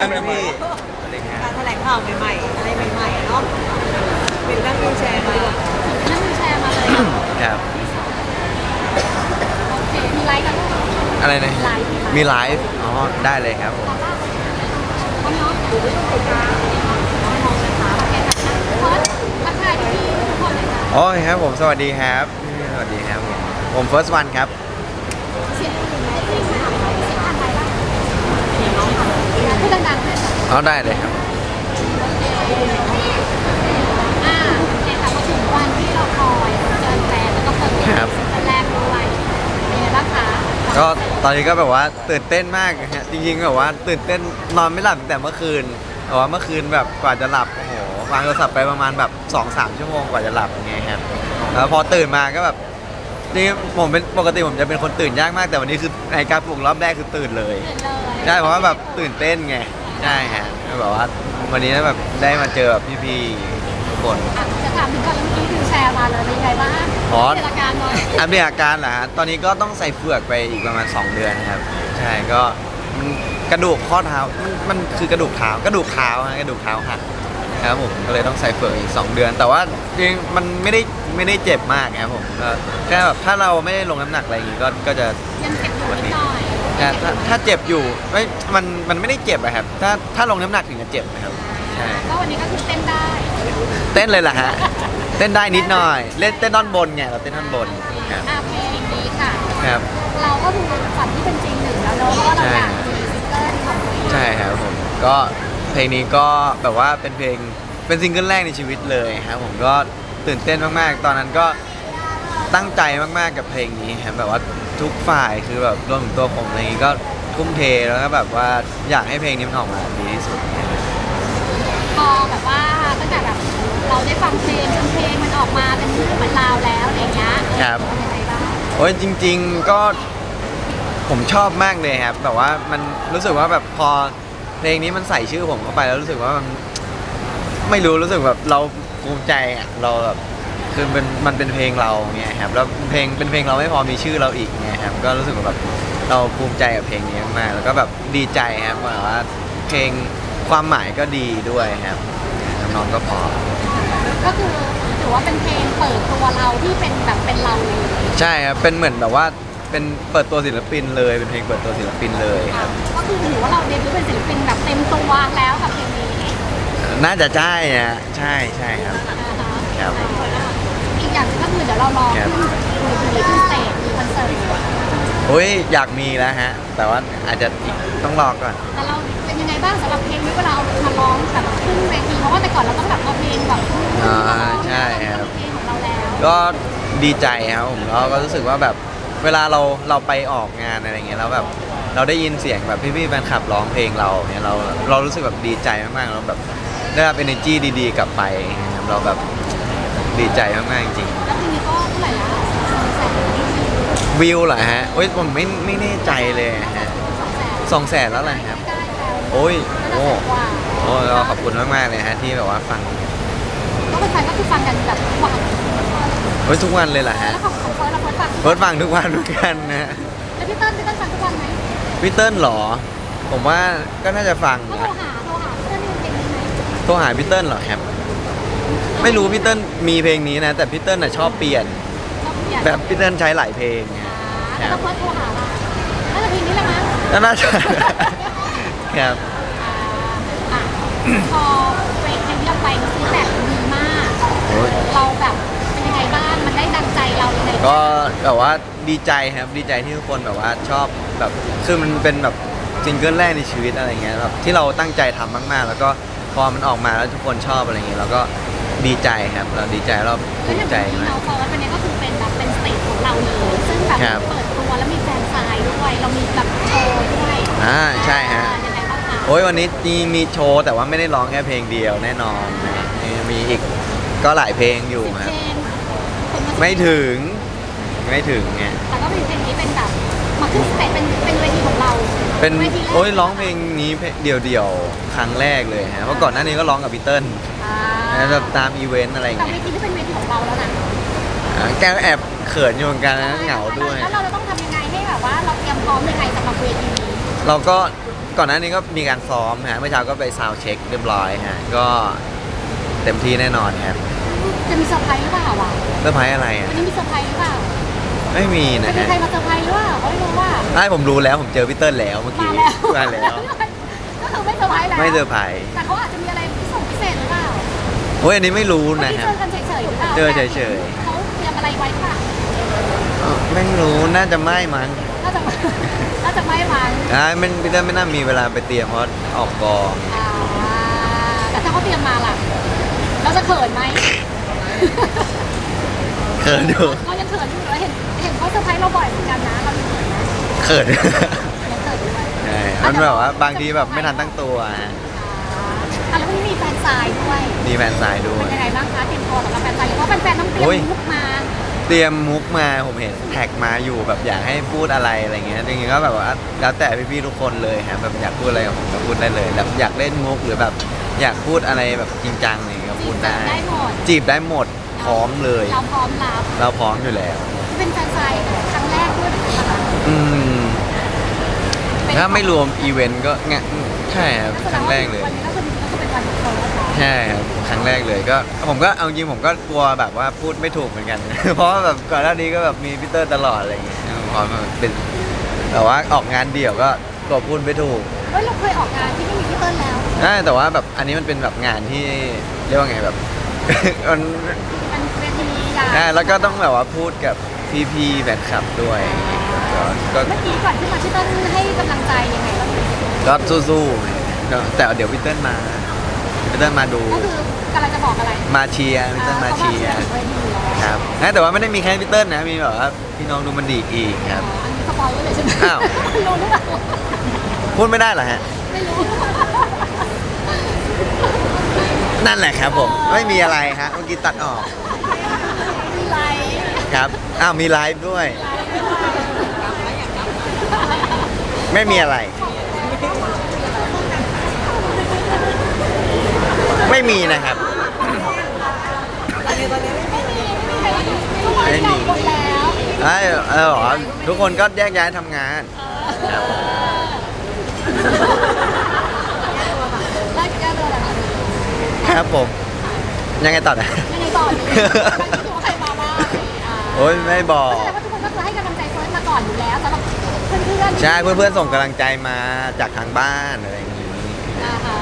ครับพี่การแถลงข่าวใหม่ๆ อะไรใหม่ๆเนาะเป็นตั้งวิวแชร์มานั่งแชร์มาเลยครับ โอเค มีไลค์กันด้วยอะไรนะไลฟ์มีไลฟ์ อ๋อ ได้เลยครับผม น้องน้องดูด้วยกันน้องมองนะคะโอเคค่ะเฟิร์สทักทายพี่ทุกคนเลยค่ะโอ้ยครับผม สวัสดีครับ สวัสดีครับผม ผม first one ครับ เสียงคุณแม่ที่ถามเสียงอะไรบ้างพู ดดังๆเลยค่ะเอาได้เลยครับ อ่าโอเคค่ะมาถึงวันที่เราคอยเจอแฟนแล้วก็เปิดตัวครับซิงเกิลแรกด้วยเป็นไงบ้างคะก็ตอนนี้ก็แบบว่าตื่นเต้นมากนะฮะจริงๆแบบว่าตื่นเต้นนอนไม่หลับตั้งแต่เมื่อคืนแต่ว่าเมื่อคืนแบบกว่าจะหลับโอ้โหวางโทรศัพท์ไปประมาณแบบ2อสชั่วโมงกว่าจะหลับอย่างเงี้ยครับแล้วพอตื่นมาก็แบบนี่ผมเป็นปกติผมจะเป็นคนตื่นยากมากแต่วันนี้คือในการปลุกรอบแรกคือตื่นเลยตื่นเลย ใช่เพราะว่าแบบตื่นเต้นไงใช่ฮะก็แบบว่าวันนี้แบบได้มาเจอแบบพี่ๆทุกคน อะจะถามถึงก่อนเมื่อกี้คือแชร์มาเลยเป็นยังไงบ้างอ๋อเทศกาลหน่อยอัปเดตอาการเหรอฮะ ตอนนี้ก็ต้องใส่เฟือกไปอีกประมาณ 2 เดือนนะครับ ใช่ ก็มันกระดูกข้อเท้า มันมันคือกระดูกเท้ากระดูกเท้าฮะกระดูกเท้าหักครับผม ก็เลยต้องใส่เฟือกอีก 2 เดือน แต่ว่าจริงมันไม่ได้ไม่ได้เจ็บมากครับผมก็แค่แบบถ้าเราไม่ได้ลงน้ำหนักอะไรอย่างงี้ก็ก็จะยังเจ็บอยู่นิดหน่อย แต่ถ้าถ้าเจ็บอยู่ไม่มันมันไม่ได้เจ็บอะครับ ถ้าถ้าลงน้ำหนักถึงจะเจ็บนะครับใช่ก็วันนี้ก็คือเต้นได้เต้นเลยล่ะฮะเต้นได้นิดหน่อย เล่นเต้นท่อนบนไงเราเต้นท่อนบนครับอะเพลงนี้ค่ะ ครับ เราก็คือฝันที่เป็นจริงหนึ่งแล้วเนอะเพราะว่าเราอยากมีซิงเกิลของตัวเองใช่ครับผมก็เพลงนี้ก็แบบว่าเป็นเพลงเป็นซิงเกิลแรกในชีวิตเลยครับผมก็ตื่นเต้นมากๆ ตอนนั้นก็ ตั้งใจมากๆกับเพลงนี้ครับแบบว่าทุกฝ่ายคือแบบรวมถึงตัวผมอะไรอย่างงี้ก็ทุ่มเทแล้วก็แบบว่าอยากให้เพลงนี้มันออกมาดีที่สุดพอแบบว่าตั้งแต่แบบเราได้ฟังเพลงจนเพลงมันออกมาเป็นเรื่องเป็นราวแล้วอะไรเงี้ยครับ เป็นยังไงบ้างโอ้ยจริง ๆก็ผมชอบมากเลยครับแบบว่ามันรู้สึกว่าแบบพอเพลงนี้มันใส่ชื่อผมเข้าไปแล้วรู้สึกว่ามัน ไม่รู้รู้สึกแบบเราภูมิใจอะเราแบบ คือเป็นมันเป็นเพลงเราเงี้ยครับแล้วเพลงเป็นเพลงเราไม่พอมีชื่อเราอีกเงี้ยครับก็รู้สึกว่าแบบเราภูมิใจกับเพลงนี้มากๆแล้วก็แบบดีใจครับว่าว่าเพลงความหมายก็ดีด้วยครับทำนองก็พอ ก็คือถือว่าเป็นเพลงเปิดตัวเราที่เป็นแบบเป็นเราเลยใช่ครับเป็นเหมือนแบบว่าเป็นเปิดตัวศิลปินเลยเป็นเพลงเปิดตัวศิลปินเลยครับ ก็คือถือว่าเราเดบิวต์เป็นศิลปินแบบเต็มตัวแล้วกับเพลงนี้น่าจะใช่นะใช่ใช่ครับ ครับอีก อย่างหนึ่งก็คือเดี๋ยวเรารอครับขึ้นเวทีขึ้นสเตจมีคอนเสิร์ตโอ้ยอยากมีแล้วฮะ แต่ว่าอาจจะอีกต้องรอก่อน แต่เราเป็นยังไงบ้างสำหรับเพลงนี้เวลาเอามาร้องแบบขึ้นเวทีเพราะว่าแต่ก่อนเราต้องแบบเอาเพลงแบบอ่าใช่ครับเพลงของเราแล้วก็ดีใจครับผมแล้วก็รู้สึกว่าแบบเวลาเราเราไปออกงานอะไรเงี้ยแล้วแบบเราได้ยินเสียงแบบพี่ๆแฟนคลับร้องเพลงเราเนี่ยเราเรารู้สึกแบบดีใจมากๆเราแบบได้รับ energy ดีๆ กลับไปครับเราแบบ ดีใจมากๆจริงแล้วเพลงนี้ก็เท่าไหร่ละสองแสนๆวิวเหรอฮะโอ้ยผมไม่ไม่แน่ใจเลยฮะสองแสนสองแสนแล้วแหละครับใกล้แล้วโอ้ยโอ้โอ้กว่าโอ้เราขอบคุณมากๆเลยฮะที่แบบว่าฟังก็เป็นแฟนก็คือฟังกันแบบทุกวันเฮ้ยทุกวันเลยเหรอฮะแล้วของของเฟิร์สเราเฟิร์สฟังเพิร์ดฟังทุกวันเหมือนกันนะฮะแล้วพี่เติ้ลพี่เติ้ลฟังทุกวันไหมพี่เติ้ลเหรอ ผมว่าก็น่าจะฟังก็โทรนะหาโทรหาเพื่อนเพลงนี้ไหมโทรหาพี่เติ้ลเหรอครับ ไม่รู้พี่เติ้ลมีเพลงนี้นะ แต่พี่เติ้ลน่ะชอบเปลี่ยนก็เปลี่ยนแบบพี่เติ้ลใช้หลายเพลงไงอ่าแล้วก็เฟิร์สโทรหาเราน่าจะเพลงนี้แหละมั้งก็น่าจะ ครับ อ่าพอเพลงเพลงที่เราไปฟีดแบ็กดีมาก โอ้ย เราแบบเป็นยังไงบ้างมันได้ดังใจเรายังไงก็แบบว่าดีใจครับดีใจที่ทุกคนแบบว่าชอบแบบคือมันเป็นแบบซิงเกิลแรกในชีวิตอะไรเงี้ยแบบที่เราตั้งใจทำมากๆ แล้วก็พอมันออกมาแล้วทุกคนชอบอะไรเงี้ยเราก็ ดีใจครับ เราดีใจเราแล้วภูอย่างมิใจที่มาก เราเฟิร์สวันนี้ก็คือเป็นแบบเป็นสเตจของเราเลย ซึ่งแบบครับ เปิดตัวแล้วมีแฟนซายด้วย เรามีแบบโชว์ด้วยอ่าใช่ฮะ ยังไงบ้างคะโอ้ยวันนี้มีมีโชว์แต่ว่าไม่ได้ร้องแค่เพลงเดียวแน่นอนนะมีอีกก็หลายเพลงอยู่สิบครับ เพลงคนมาไม่ถึง ไม่ถึงไงแต่ก็เป็นเพลงนี้เป็นแบบมาขึ้นสเตจเป็นเป็นเวทีของเราเป็นวทีแรกโอ้ยร้องเพลงนี้เดี่ยวเดี่ยวๆครั้งแรกเลยฮะเพราะก่อนหน้านี้ก็ร้องกับพีเติ้ล อ่าแบบตามอีเวนต์อะไรอย่างแต่เวเงี้ยทีที่เป็นเวทีของเราแล้วนะอ่าแกก็แอบเขินอยู่เหมือนกันนะเหงาด้วย แล้วเราจะต้องทำยังไงให้แบบว่าเราเตรียมพร้อมยังไงสำหรับเวทีนี้เราก็ก่อนหน้านี้ก็มีการซ้อมฮะเมื่อเช้าก็ไปซาวด์เช็คเรียบร้อยฮะก็เต็มที่แน่นอนครับจะมีเซอร์ไพรส์หรือเปล่าวะเซอร์ไพรส์อะไรอะวันนี้มีเซอร์ไพรส์หรือเปล่าไม่มีจะนะมีฮะใครมาเซอร์ไพรส์หรือเปล่าเขาไม่รู้ว่าใช่ผมรู้แล้วผมเจอพี่เติ้ลแล้วเมื่อมากี้แล้วมาแล้ว ก็คือไม่เซอร์ไพรส์แล้วไม่เซอร์ไพรส์แต่เขาอาจจะมีอะไร โอ้ยอันนี้ไม่รู้เมื่อนะกี้ฮะเจอกันเฉยๆหรือเปล่าเจอเฉยเขาเตรียมอะไรไว้หรือเปล่าเอ้าไม่รู้น่าจะไม่มั้งน่าจะน่าจะไม่มั้งอ่าไม่พี่เติ้ลไม่น่ามีเวลาไปเตรียมเพราะออกกองอ่าแต่ถ้าเขาเตรียมมาล่ะเราจะเขินไหม เขินอยู่เรายังเขินอยู่เลยเห็นเห็นเขาเซอร์ไพรส์เราบ่อยเหมือนกันนะเรายังเขินนะเขิน ยังเขินด้วยใช่มันแบบว่าบางทีแบบไม่ทันตั้งตัวฮะ อ่าแล้ววันนี้มีแฟนซายด้วยมีแฟนสายด้วเป็นยยังไงบ้างคะเตรียมตัวสำหรับแฟนซายเพราะแฟนๆต้องเตรียมโอ้ยมุกมาเตรียมมุกมาผมเห็นแท็กมาอยู่แบบอยากให้พูดอะไรอะไรเงี้ยจริงๆก็แบบว่าแล้วแต่พี่ๆทุกคนเลยฮะแบบอยากพูดอะไรกับผมก็พูดได้เลยแบบอยากเล่นมุกหรือแบบอยากพูดอะไรแบบจริงจังอะไรเงี้ยก็จีพูบดจัได้บได้หมดจีบได้หมดพร้อมเลย เราพร้อมรับเราพร้อมอยู่แล้ว เป็นแฟนซายครั้งแรกด้วยเหมือนกันนะคะอืมเป็นถ้าไม่รวมอีเวนต์ก็งะใช่ครับครั้งแรกเลย วันนี้ก็คือ ก็คือเป็นวันของเขาแล้วเนาะใช่ครับครั้งแรกเลยก็ผมก็เอาจริงผมก็กลัวแบบว่าพูดไม่ถูกเหมือนกัน เพราะว่าแบบก่อนหน้านี้ก็แบบมีพีเตอร์ตลอดอะไรอย่างเงี้ยพอมาเป็นแต่ว่าออกงานเดี่ยวก็กลัวพูดไม่ถูกเฮ้ยเราเคยออกงานที่ไม่มีพี่เติ้ลแล้วใช่แต่ว่าแบบอันนี้มันเป็นแบบงานที่เรียกว่าไงแบบ มันมันเวทีใหญ่ใช่แล้วก็ต้องแบบว่าพูดกับพี่ๆแฟนคลับด้วยก็ก็เมื่อกี้ก่อนที่มาพี่เติ้ลให้กำลังใจยังไงบ้างก็สู้ๆก็แต่เดี๋ยวพีเตอร์มา พีเตอร์มาดู ก็คือกำลังจะบอกอะไรมาเชียร์พีเตอร์มาเชียร์เวทีแล้วครับนะแต่ว่าไม่ได้มีแค่พีเตอร์นะมีแบบว่าพี่น้องดูมันดีอีกครับ อันนี้สปอยไว้เลยใช่ไหมอ้าว รู้หรือเปล่าพูดไม่ได้เหรอฮะ ไม่รู้นั่นแหละครับผมไม่มีอะไรฮะเมื่อกี้ตัดออกมีไลฟ์ครับอ้าวมีไลฟ์ด้วย ไม่มีอะไร ไม่มีนะครับ ไม่มีไม่มีทุกคนจองหมดแล้วไอ้เออเหรอทุกคนก็แยกย้ายทำงานครับไล่แคะครับผม ยังไงต่อนะยังไงต่อดีใครที่ดูใครมาบ้างโอ้ยไม่บอกแสดงว่าทุกคนก็คือให้กำลังใจเฟิร์สมาก่อนอยู่แล้วสำหรับเพื่อนๆใช่เพื่อนๆส่งกำลังใจมาจากทางบ้านอะไรอย่างนี้นะคะ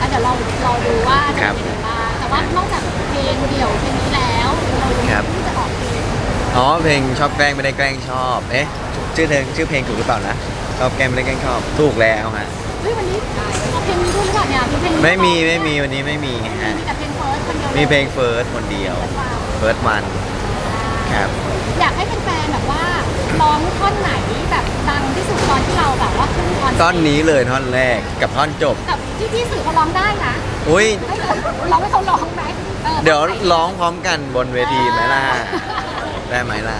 อะเดี๋ยวเรารอดูว่าจะครับเป็นยังไงบ้างแต่ว่านอกจากเพลงเดี่ยวเพลงนี้แล้วเราครับที่จะออกเพลงอ๋อเพลงชอบแกล้งไม่ได้แกล้งชอบ เอ๊ะชื่อเพลงชื่อเพลงถูกหรือเปล่านะชอบแกล้งไม่ได้แกล้งชอบถูกแล้วฮะเฮ้ยวันนี้เอาเพลงนี้ด้วยหรือเปล่าเนี่ยมีเพลงนี้ไม่มีด้วยไม่มีวันนี้ไม่มีฮะมีแต่เพลงเฟิร์สคนเดียวมีเพลงเฟิร์สคนเดียวเฟิร์สวันครับอยากให้แฟนๆแบบว่าร้องท่อนไหนแบบดังที่สุดตอนที่เราแบบว่าขึ้นคอนเสิร์ท่อนนี้เลยท่อนแรกกับท่อนจบกับ ที่พี่สื่อเขาร้องได้นะอุ้ยให้เขาร้องให้เขาร้องไหมออเดี๋ยวร้องพร้อมกันบนเวทีไหมล่ะได้ไหมล่ะ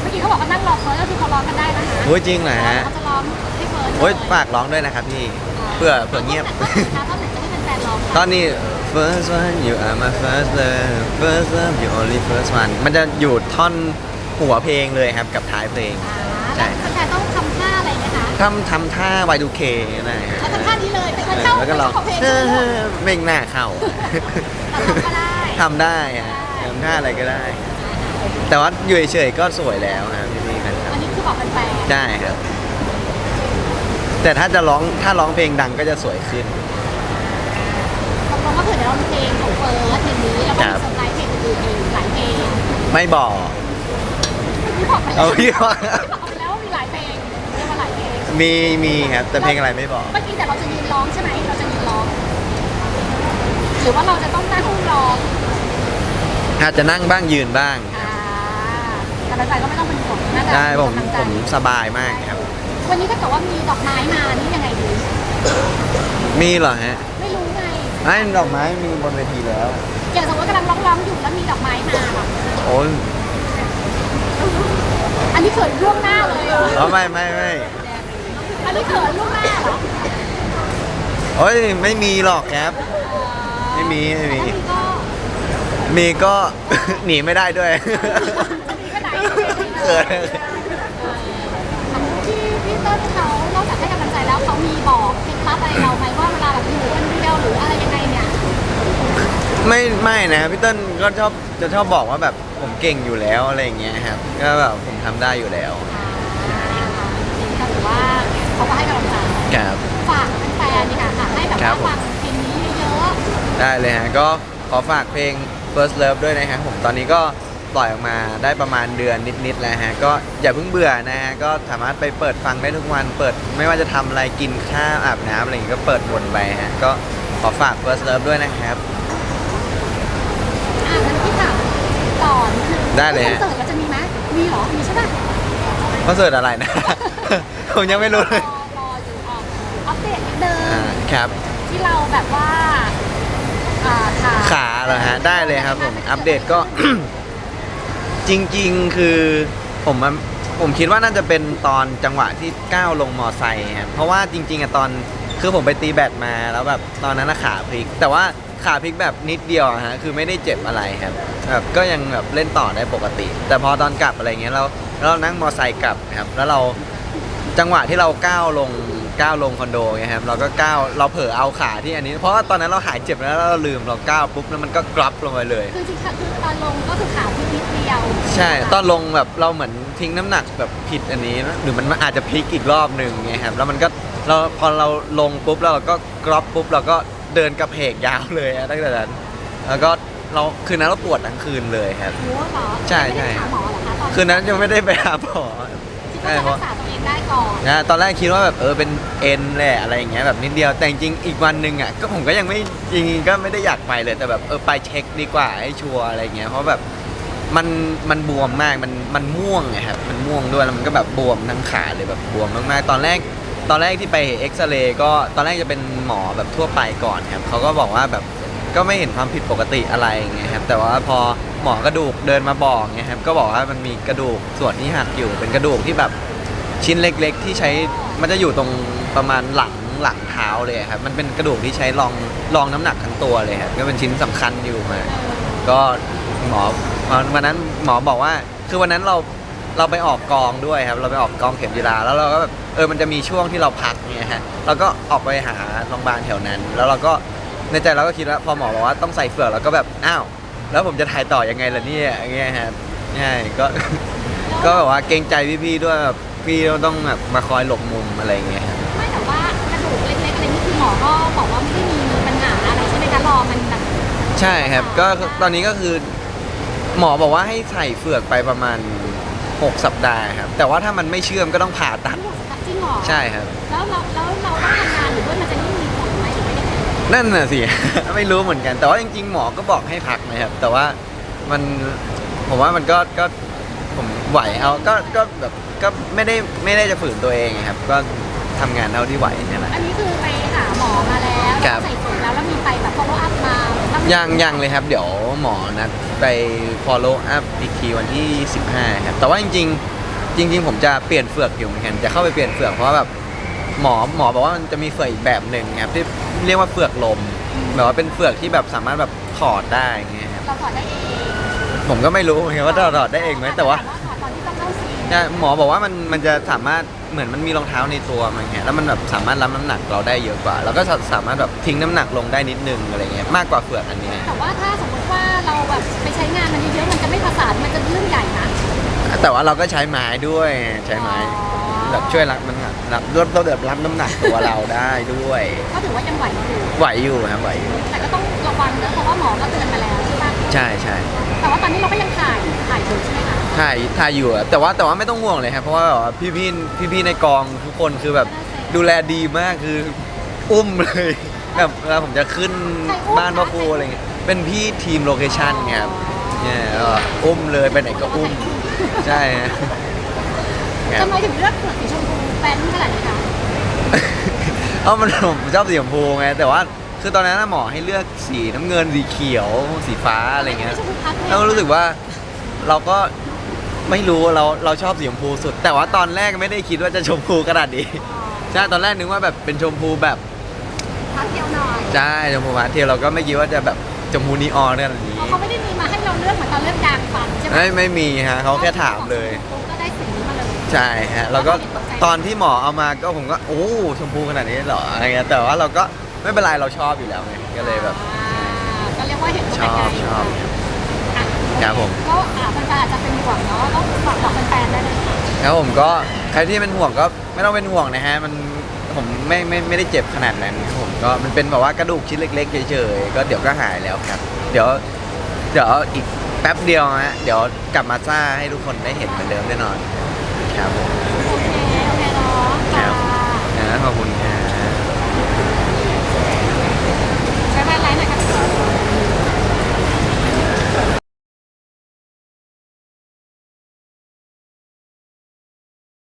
เมื่อกี้เขาบอกเขานั่งรอเฟิร์สก็คือเขาร้องกันได้นะคะโอ้ยจริงเหรอฮะเขาจะร้องให้เฟิร์สโอ้ยฝากร้องด้วยนะครับพี่เพื่อเผื่อเงียบท่อนไหนจะให้แฟนๆร้องตอนนี้ first one you are my first love first love you only first one มันจะอยู่ท่อนหัวเพลงเลยครับกับท้ายเพลง ใช่ใทำทำท่า Y2K นะฮะเขาทำท่านี้เลยเป็นท่าเข้าแล้วก็ร้องเข้าเพลงเอใช่ไหมอเม่งหน้าเข้าแต่ทำก็ได้ ทำได้อะทำท่าอะไรก็ได้ แต่ว่าอยู่เฉยๆก็สวยแล้วครับพี่พี่ๆกันครัอับนนี้คือบอกแฟนๆได้ครับ แต่ถ้าจะร้องถ้าร้องเพลงดังก็จะสวยขึ้น ตกลงว่าเผื่อเดี๋ยวเรามีเพลงของเฟิร์สเพลงนี้แล้วก็ครัมีบเซอร์ไพรส์เพลงอื่นๆอีกหลายเพลงไม่บอกพี่บอกไปแล้เอาวพี่บอกบอก มีมีครับแต่เพลงอะไรไม่บอก เมื่อกี้แต่เราจะยืนร้องใช่ไหมเราจะยืนร้องหรือว่าเราจะต้องนั่งร้องอาจจะนั่งบ้างยืนบ้าง อ่าแต่แฟนๆก็ไม่ต้องเป็นห่วงน่าจะได้ผมกำลังใจผมสบายมากครับ วันนี้ถ้าเกิดว่ามีดอกไม้มานี่ยังไงดี มีเหรอฮะไม่รู้ไงไอ้ดอกไม้มีบนเวทีแล้ว อย่างสมมติว่ากำลังร้องๆอยู่แล้วมีดอกไม้มาแบบโอ้ยอันนี้เขินล่วงหน้าเลยเหรอ อ๋อไม่ไม่ไม่ ไม่เขินลูกแม่เหรอเฮ้ยไม่มีหรอกครับ ไม่มีไม่มี มีก็ หนีไม่ได้ด้วยก็ไหนเกิดที่พี่เต้นเขานอกจากให้กำลังใจแล้วเขามีบอกเคล็ดลับอะไรเราไหมว่าเวลาแบบอยู่คนเดียวหรืออะไรยังไงเนี่ยไม่ไม่นะพี่เต้นก็ชอบจะชอบบอกว่าแบบผมเก่งอยู่แล้วอะไรอย่างเงี้ยครับ ก็แบบผมทำได้อยู่แล้ว เขาก็ให้กำลังใจครับ ฝากแฟนๆนี่ค่ะค่ะให้แบบครัว่าบผมฟังเพลงนี้เยอะได้เลยฮะ ก็ขอฝากเพลง First Love ด้วยนะครับผมตอนนี้ก็ปล่อยออกมาได้ประมาณเดือนนิดๆแล้วฮะ ก็อย่าเพิ่งเบื่อนะฮะ ก็สามารถไปเปิดฟังได้ทุกวันเปิดไม่ว่าจะทำอะไรกินข้าวอาบน้ำอะไรอย่างงี้ก็เปิดวนไปฮะ ก็ขอฝาก First Love ด้วยนะครับ ๆอะงั้นพี่ถามต่อนิดนึงได้เลยคอฮะนเสิร์ตเราจะมีไหมมีเหรอมีใช่ป่ะ คอนเสิร์ตอะไรนะ ผมยังไม่รู้เลยรอรออยู่ออกอัปเดตนิดนึงอ่าครับ ที่เราแบบว่าอ่าถ่ายขาเหรอฮะ ได้เลยครับผม อัปเดตก็ จริงๆ คือผมมันผมคิดว่าน่าจะเป็นตอนจังหวะที่ก้าวลงมอไซค์ครับเพราะว่าจริง ๆอะตอนคือผมไปตีแบตมาแล้วแบบตอนนั้นอะขาพลิก แต่ว่าขาพลิกแบบนิดเดียวอะฮะคือไม่ได้เจ็บอะไรครับแบบก็ยังแบบเล่นต่อได้ปกติ แต่พอตอนกลับอะไรเงี้ยเรา เรานั่งมอไซค์กลับครับแล้วเราจังหวะที่เราก้าวลงก้าวลงคอนโดไงครับเราก็ก้าวเราเผลอเอาขาที่อันนี้ เพราะว่าตอนนั้นเราหายเจ็บแล้วแล้วเราลืมเราก้าวปุ๊บแล้วมันก็กรับลงไปเลย คือจริงๆคือตอนลงก็คือขาที่นิดเดียวใช่ตอนลงแบบเราเหมือนทิ้งน้ำหนักแบบผิดอันนี้นะหรือมันอาจจะพลิกอีกรอบหนึ่งไงครับแล้วมันก็เราพอเราลงปุ๊บแล้วเราก็กรอบปุ๊บเราก็เดินกระเพกยาวเลยอะตั้งแต่นั้นแล้วก็ เราคืนนั้นเราปวดทั้งคืนเลยครับหัวเหรอใช่ใช่ ไม่ได้หาหมอเหรอคะตอนคืนนั้นยังไม่ได้ไปหาหมอคิดว่าจะรักษาตัวเองได้ก่อนนะตอนแรกคิดว่าแบบเออเป็นเอ็นแหละอะไรอย่างเงี้ยแบบนิดเดียวแต่จริงๆอีกวันหนึ่งอะก็ผมก็ยังไม่จริงๆก็ไม่ได้อยากไปเลยแต่แบบเออไปเช็คดีกว่าให้ชัวร์อะไรเงี้ยเพราะแบบมันมันบวมมากมันมันม่วงไงครับมันม่วงด้วยแล้วมันก็แบบบวมทั้งขาเลยแบบบวมมากๆตอนแรก ตอนแรกที่ไปเอ็กซเรย์ก็ตอนแรกจะเป็นหมอแบบทั่วไปก่อนครับเขาก็บอกว่าแบบ ก็ไม่เห็นความผิดปกติอะไรอย่างเงี้ยครับแต่ว่าพอหมอกระดูกเดินมาบอกเงี้ยครับก็บอกว่ามันมีกระดูกส่วนที่หักอยู่เป็นกระดูกที่แบบชิ้นเล็กๆ ที่ใช้มันจะอยู่ตรงประมาณหลังหลังเท้าเลยครับมันเป็นกระดูกที่ใช้รองรองน้ำหนักทั้งตัวเลยครับก็เป็นชิ้นสำคัญอยู่มา ก็หมอวันนั้นหมอบอกว่า คือวันนั้นเราเราไปออกกองด้วยครับ เราไปออกกองเข็มจีราแล้วเราก็แบบเออมันจะมีช่วงที่เราพักเนี่ยฮะเราก็ออกไปหาโรงพยาบาลแถวนั้น แล้วเราก็ ในใจเราก็คิดว่าพอหมอบอกว่าต้องใส่เฟือกเราก็แบบอ้าวแล้วผมจะถ่ายต่อยังไงล่ะเนี่ยอย่างเงี้ยครับใช่ก็ ก็แบบว่าเกรงใจพี่ๆด้วยแบบพี่เราต้องแบบมาคอยหลบมุมอะไรอย่างเงี้ยครับไม่แต่ว่ากระดูกเล็กๆอะไรนี่คือหมอก็บอกว่าไม่ได้มีปัญหาอะไรใช่ไหมคะรอมันแบบใช่ครับ ก็ตอนนี้ก็คือ หมอบอกว่าให้ใส่เฟือกไปประมาณ 6 สัปดาห์ครับ แต่ว่าถ้ามันไม่เชื่อมก็ต้องผ่าตัดจริงเหรอใช่ครับ แล้วเราแล้วเราต้องทำงานอยู่ด้วยมันจะยิ่ นั่นน่ะสิ ไม่รู้เหมือนกัน แต่ว่าจริง ๆ หมอก็บอกให้พักนะครับ แต่ว่ามันผมว่ามันก็ก็ผมไหวเอาก็ก็แบบก็ไม่ได้ไม่ได้จะฝืนตัวเองครับ ก็ทำงานเท่าที่ไหวนี่แหละ อันนี้คือไปหาหมอมาแล้วครับ ใส่ถุงแล้วแล้วมีไปแบบ follow up มาบ้างไหมยังยังเลยครับ เดี๋ยวหมอนัดไป follow up อีกทีวันที่ 15 ครับ แต่ว่าจริง ๆ จริง ๆ ผมจะเปลี่ยนเฟือกอยู่เหมือนกันจะเข้าไปเปลี่ยนเฟือกเพราะว่าแบบ หมอหมอบอกว่ามันจะมีเฟือกอีกแบบหนึ่งครับที่เรียกว่าเฟือกลมแบบว่าเป็นเฟือกที่แบบสามารถแบบถอดได้อย่างเงี้ยครับเราถอดได้เองผมก็ไม่รู้เหมือนกันว่าถอดได้เองไหมแต่ว่าถอดตอนที่ต้องเข้าซีนใช่หมอบอกว่ามันมันจะสามารถเหมือนมันมีรองเท้าในตัวมันเงี้ยแล้วมันแบบสามารถรับน้ำหนักเราได้เยอะกว่า แล้วก็สามารถแบบทิ้งน้ำหนักลงได้นิดนึงอะไรเงี้ยมากกว่าเฟือกอันนี้แต่ว่าถ้าสมมติว่าเราแบบไปใช้งานมันเยอะๆมันจะไม่ประสานมันจะเรื่องใหญ่นะแต่ว่าเราก็ใช้ไม้ด้วยใช้ไม้แบบช่วยรับน้ำหนัก รับรวบเราเดือบรับน้ำหนักตัวเราได้ด้วย ก็ถือว่ายังไหวอยู่ไหวอยู่ครับไหวอยู่แต่ก็ต้องระวังเนอะเพราะว่าหมอก็เตือนมาแล้วใช่ปะใช่ใช่แต่ว่าตอนนี้เราก็ยังถ่ายถ่ายอยู่ใช่ไหมคะถ่ายถ่ายอยู่อะแต่ว่าแต่ว่าไม่ต้องห่วงเลยครับเพราะว่าแบบว่าพี่พี่พี่พี่ในกองทุกคนคือแบบดูแลดีมากคืออุ้มเลยแบบเวลาผมจะขึ้นบ้านพ่อครูอะไรเงี้ยเป็นพี่ทีมโลเคชั่นครับเนี่ยก็อุ้มเลยไปไหนก็อุ้มใช่ฮะครับทำไมถึงเลือกเผือกสีชมพู แป้นขนาดนี้คะเอ้ามันผมชอบสีชมพูไงแต่ว่าคือตอนนั้นน่ะหมอให้เลือกสีน้ำเงินสีเขียว สีฟ้าอะไรเงี้ยชมพูพาสเทลเราก็รู้สึกว่าเราก็ไม่รู้เราเราชอบสีชมพูสุด แต่ว่าตอนแรกไม่ได้คิดว่าจะชมพูขนาดนี้ใช่ตอนแรกนึกว่าแบบเป็นชมพูแบบพาสเทลหน่อยใช่ชมพูพาสเทลเราก็ไม่คิดว่าจะแบบชมพูนีออนขนาดนี้อ๋อเขาไม่ได้มีมาให้เราเลือกเหมือนตอนเลือกยางฟันใช่ไหมไม่ไม่มีฮะเขาแค่ถามเลย ก็ได้สีนี้มาเลยใช่ฮะแล้วก็ ตอนที่หมอเอามาก็ผมก็โอ้ชมพูขนาดนี้เหรออะไรเงี้ยแต่ว่าเราก็ไม่เป็นไรเราชอบอยู่แล้วไงก็เลยแบบอ่าก็เรียกรียกว่าเห็นชตั้งแต่อบไกลชอบอะครับผม ก็อ่าแฟนๆอาจจะเป็นห่วงเนาะต้องฝากบอกแฟนๆได้เลยค่ะครับผมก็ใครที่เป็นห่วงก็ไม่ต้องเป็นห่วงนะฮะมันผมไม่ไม่ไม่ได้เจ็บขนาดนั้นครับผมก็มันเป็นแบบว่ากระดูกชิ้นเล็ก ๆเฉยๆก็เดี๋ยวก็หายแล้วครับ เดี๋ยวเดี๋ยวอีกแป๊บเดียวฮะเดี๋ยวกลับมาซ่าให้ทุกคนได้เห็นเหมือนเดิมแน่นอนครับผม โอ